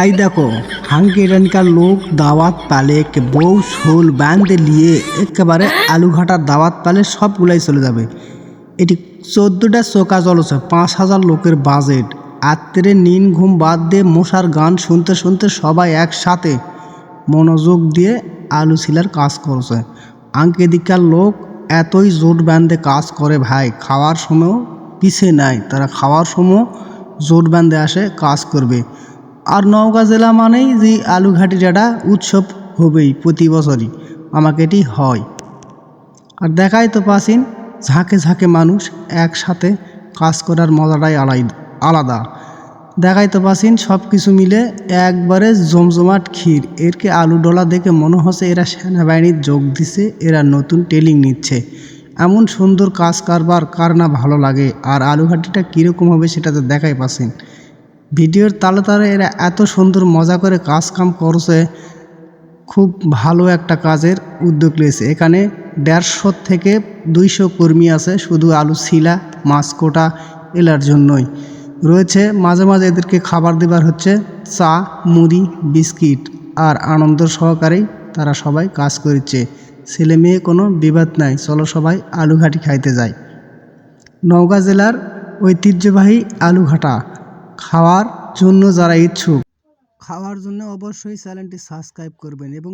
I দেখো হাঙ্গেরানকার লোক দাওয়াত পালে বউ শোল বাঁধে নিয়ে একেবারে আলু ঘাটার দাওয়াত পালে সবগুলাই চলে যাবে। এটি চোদ্দোটা চোকা চলছে পাঁচ হাজার লোকের বাজেট। আত্মের নিন ঘুম বাদ দিয়ে মশার গান শুনতে শুনতে সবাই একসাথে মনোযোগ দিয়ে আলু ছিলার কাজ করছে। আঙ্কেদিকার লোক এতই জোট বাঁধে কাজ করে, ভাই, খাওয়ার সময় পিছে নাই, তারা খাওয়ার সময় জোট বাঁধে আসে কাজ করবে। আর নওগাঁ জেলা মানেই যে আলুঘাটি যেটা উৎসব হবেই প্রতি বছরই। আমাকে এটি হয়। আর দেখাই তো পাসিন ঝাঁকে ঝাঁকে মানুষ একসাথে কাজ করার মজাটাই আলাই আলাদা। দেখাই তো পাসিন সব কিছু মিলে একবারে জমজমাট ক্ষীর। এরকে আলু ডলা দেখে মনে হচ্ছে এরা সেনাবাহিনীর যোগ দিছে, এরা নতুন ট্রেনিং নিচ্ছে। এমন সুন্দর কাজ কারবার, কার না ভালো লাগে? আর আলুঘাটিটা কীরকম হবে সেটা তো দেখাই পাসিন ভিডিওর তালে তালে এরা এত সুন্দর মজা করে কাজ কাম করছে, খুব ভালো একটা কাজের উদ্যোগ নিয়েছে। এখানে দেড়শো থেকে দুইশো কর্মী আছে, শুধু আলু, শিলা, মাছ, কোটা এলার জন্যই। রয়েছে মাঝে মাঝে এদেরকে খাবার দেবার হচ্ছে চা, মুড়ি, বিস্কিট আর আনন্দ সহকারেই তারা সবাই কাজ করছে ছেলে মেয়ে কোনো বিবাদ নাই, চলো সবাই আলুঘাটি খাইতে যায় নওগাঁ জেলার ঐতিহ্যবাহী আলুঘাটা। খাওয়ার জন্য যারা ইচ্ছুক খাওয়ার জন্য অবশ্যই চ্যানেলটি সাবস্ক্রাইব করবেন এবং